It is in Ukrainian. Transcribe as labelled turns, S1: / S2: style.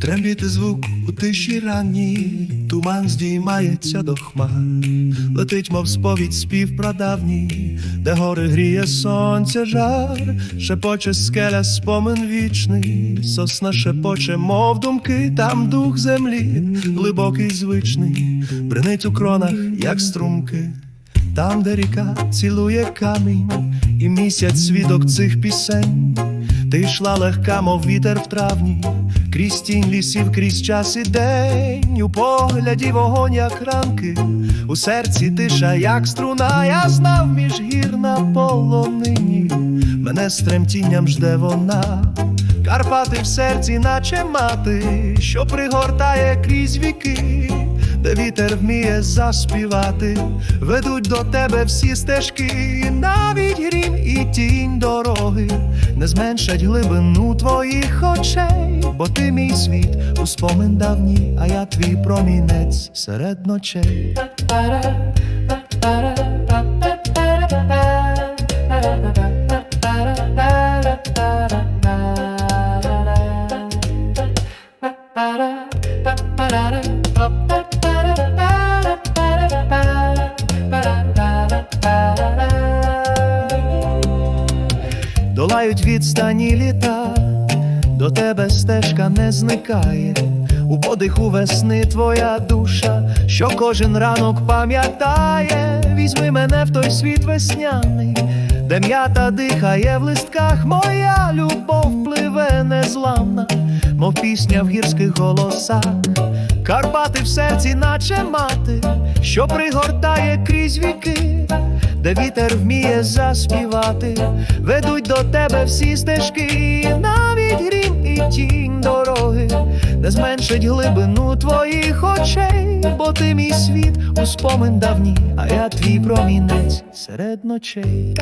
S1: Трембіти звук у тиші ранній, туман здіймається до хмар, летить, мов сповідь спів прадавній, де гори гріє сонце жар, шепоче скеля спомин вічний, сосна шепоче, мов думки, там дух землі, глибокий звичний, бринить у кронах, як струмки. Там, де ріка цілує камінь, і місяць свідок цих пісень, ти йшла легка, мов вітер в травні, крізь тінь лісів, крізь час і день, у погляді вогонь, як ранки, у серці тиша, як струна, я знав між гір на полонині, мене з тремтінням жде вона. Карпати в серці, наче мати, що пригортає крізь віки, вітер вміє заспівати, ведуть до тебе всі стежки, навіть грім і тінь дороги, не зменшать глибину твоїх очей, бо ти мій світ. У спомин давній, а я твій промінець серед ночей. Долають відстані літа, до тебе стежка не зникає, у подиху весни твоя душа, що кожен ранок пам'ятає, візьми мене в той світ весняний, де м'ята дихає в листках, моя любов пливе незламна, мов пісня в гірських голосах. Карпати в серці, наче мати, що пригортає крізь віки, де вітер вміє заспівати, ведуть до тебе всі стежки, навіть грім і тінь дороги, не зменшить глибину твоїх очей, бо ти мій світ у спомин давній, а я твій промінець серед ночей.